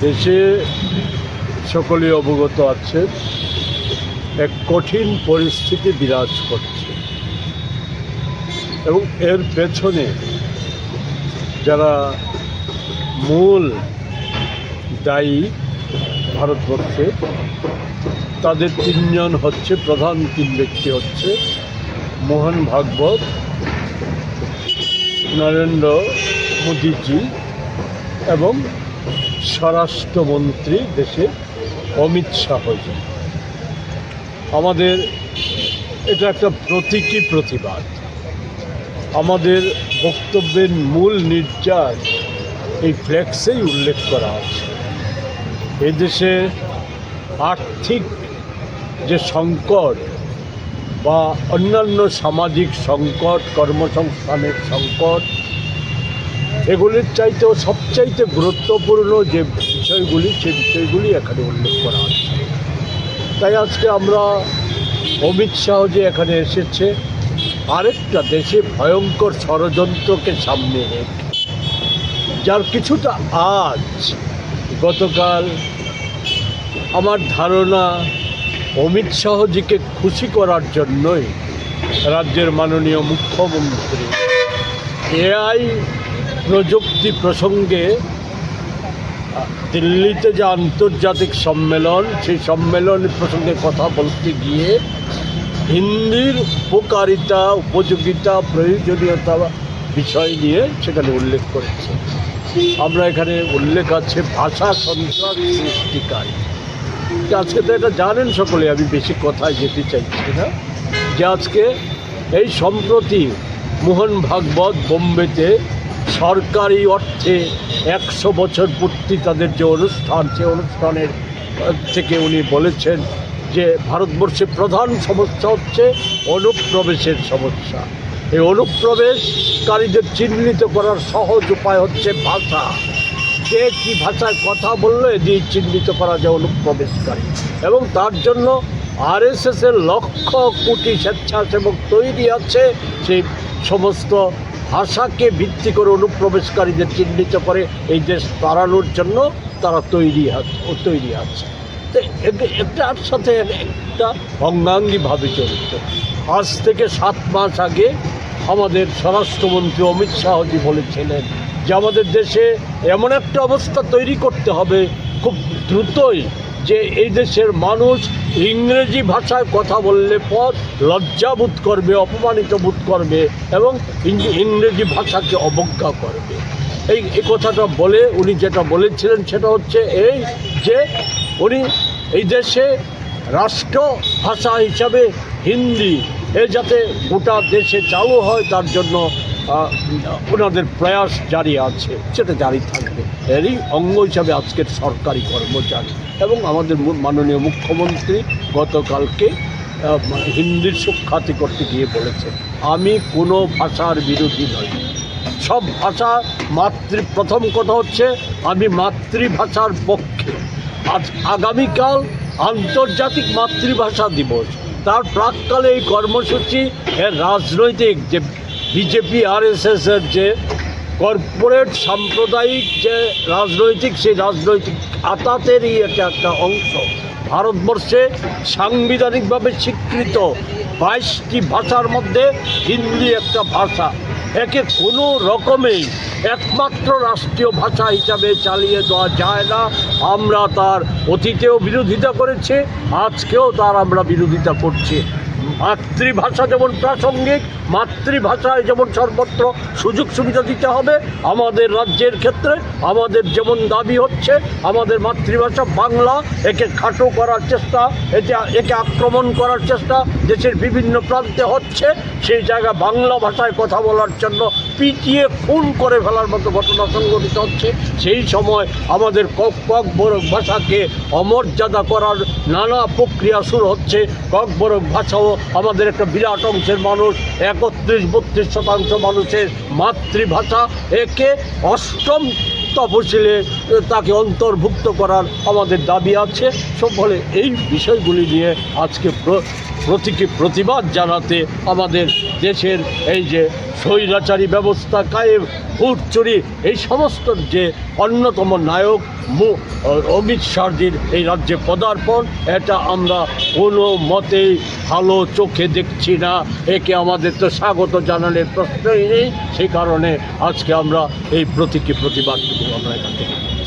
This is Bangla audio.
দেশে সকলে অবগত আছে, এক কঠিন পরিস্থিতি বিরাজ করছে। এবং এর পেছনে যারা মূল দায়ী ভারতবর্ষে, তাদের তিনজন হচ্ছে, প্রধান তিন ব্যক্তি হচ্ছে, মোহন ভাগবত, নরেন্দ্র মোদীজি এবং স্বরাষ্ট্রমন্ত্রী দেশে অমিত শাহজি আমাদের এটা একটা প্রতীকী প্রতিবাদ। আমাদের বক্তব্যের মূল নির্যাস এই ফ্ল্যাক্সেই উল্লেখ করা আছে এদেশে আর্থিক যে সংকট বা অন্যান্য সামাজিক সংকট, কর্মসংস্থানের সংকট এগুলির চাইতেও সবচাইতে গুরুত্বপূর্ণ যে বিষয়গুলি, সে বিষয়গুলি এখানে উল্লেখ করা আছে তাই আজকে আমরা অমিত শাহ যে এখানে এসেছে, আরেকটা দেশে ভয়ঙ্কর ষড়যন্ত্রকে সামনে রেখে, যার কিছুটা আজ গতকাল আমার ধারণা অমিত শাহজিকে খুশি করার জন্যই রাজ্যের মাননীয় মুখ্যমন্ত্রী এআই প্রযুক্তি প্রসঙ্গে দিল্লিতে যে আন্তর্জাতিক সম্মেলন, সেই সম্মেলন প্রসঙ্গে কথা বলতে গিয়ে হিন্দির উপকারিতা, উপযোগিতা, প্রয়োজনীয়তা বিষয় নিয়ে সেখানে উল্লেখ করেছে। আমরা এখানে উল্লেখ আছে ভাষা সন্ত্রাস সৃষ্টিকারী। আজকে তো এটা জানেন সকলে, আমি বেশি কথায় যেতে চাইছি না। যে আজকে এই সম্প্রতি মোহন ভাগবত বোম্বেতে সরকারি অর্থে একশো বছর পূর্তি তাদের যে অনুষ্ঠান, সে অনুষ্ঠানের থেকে উনি বলেছেন যে ভারতবর্ষে প্রধান সমস্যা হচ্ছে অনুপ্রবেশের সমস্যা। এই অনুপ্রবেশকারীদের চিহ্নিত করার সহজ উপায় হচ্ছে ভাষা। কে কী ভাষায় কথা বলল দিয়ে চিহ্নিত করা যায় অনুপ্রবেশকারী। এবং তার জন্য আরএসএসের লক্ষ কোটি স্বেচ্ছাসেবক তৈরি আছে, সেই সমস্ত ভাষাকে ভিত্তি করে অনুপ্রবেশকারীদের চিহ্নিত করে এই দেশ তাড়ানোর জন্য তারা তৈরি তৈরি আছে। তো একটার সাথে একটা অঙ্গাঙ্গিভাবে জড়িত। আজ থেকে সাত মাস আগে আমাদের স্বরাষ্ট্রমন্ত্রী অমিত শাহজি বলেছিলেন যে, আমাদের দেশে এমন একটা অবস্থা তৈরি করতে হবে, খুব দ্রুতই যে এই দেশের মানুষ ইংরেজি ভাষায় কথা বললে পর লজ্জাবোধ করবে, অপমানিত বোধ করবে এবং ইংরেজি ভাষাকে অবজ্ঞা করবে। এই এই কথাটা বলে উনি যেটা বলেছিলেন সেটা হচ্ছে এই যে উনি এই দেশে রাষ্ট্র ভাষা হিসাবে হিন্দি, এ যাতে গোটা দেশে চালু হয় তার জন্য ওনাদের প্রয়াস জারি আছে, সেটা জারি থাকবে। এরই অঙ্গ হিসাবে আজকের সরকারি কর্মচারী এবং আমাদের মাননীয় মুখ্যমন্ত্রী গতকালকে হিন্দির সুখ্যাতি করতে গিয়ে বলেছে আমি কোনো ভাষার বিরোধী নই। সব ভাষা মাতৃ, প্রথম কথা হচ্ছে, আমি মাতৃভাষার পক্ষে। আজ আগামীকাল আন্তর্জাতিক মাতৃভাষা দিবস। তার প্রাককালে এই কর্মসূচি এর রাজনৈতিক যে বিজেপি আর আরএসএসের যে কর্পোরেট সাম্প্রদায়িক যে রাজনৈতিক, সেই রাজনৈতিক আতাতেরই এটা একটা অংশ। ভারতবর্ষে সাংবিধানিকভাবে স্বীকৃত বাইশটি ভাষার মধ্যে হিন্দি একটা ভাষা। একে কোনো রকমেই একমাত্র রাষ্ট্রীয় ভাষা হিসাবে চালিয়ে দেওয়া যায় না। আমরা তার অতীতেও বিরোধিতা করেছি, আজকেও তার আমরা বিরোধিতা করছি। মাতৃভাষা যেমন প্রাসঙ্গিক, মাতৃভাষায় যেমন সর্বত্র সুযোগ সুবিধা দিতে হবে, আমাদের রাজ্যের ক্ষেত্রে আমাদের যেমন দাবি হচ্ছে, আমাদের মাতৃভাষা বাংলা, একে খাটো করার চেষ্টা এতে একে আক্রমণ করার চেষ্টা, দেশের বিভিন্ন প্রান্তে হচ্ছে, সেই জায়গা বাংলা ভাষায় কথা বলার জন্য পিটিয়ে, খুন করে ফেলার মতো ঘটনা সংঘটিত হচ্ছে, সেই সময় আমাদের কক কক বরক ভাষাকে অমর্যাদা করার নানা প্রক্রিয়া শুরু হচ্ছে, কক বরক ভাষাও আমাদের একটা বিরাট অংশের মানুষ, একত্রিশ, বত্রিশ শতাংশ মানুষের মাতৃভাষা, একে অষ্টম তফসিলে তাকে অন্তর্ভুক্ত করার আমাদের দাবি আছে। সব ফলে এই বিষয়গুলি নিয়ে আজকে প্র- প্রতীকী প্রতিবাদ জানাতে আমাদের দেশের এই যে স্বৈরাচারী ব্যবস্থা, কায়েম, ভোট চুরি, এই সমস্ত যে অন্যতম নায়ক অমিত শাহজির এই রাজ্যে পদার্পণ, এটা আমরা কোনো মতেই ভালো চোখে দেখছি না। একে আমাদের তো স্বাগত জানানোর প্রশ্নই নেই। সেই কারণে আজকে আমরা এই প্রতীকী প্রতিবাদ আমরা এখান থেকে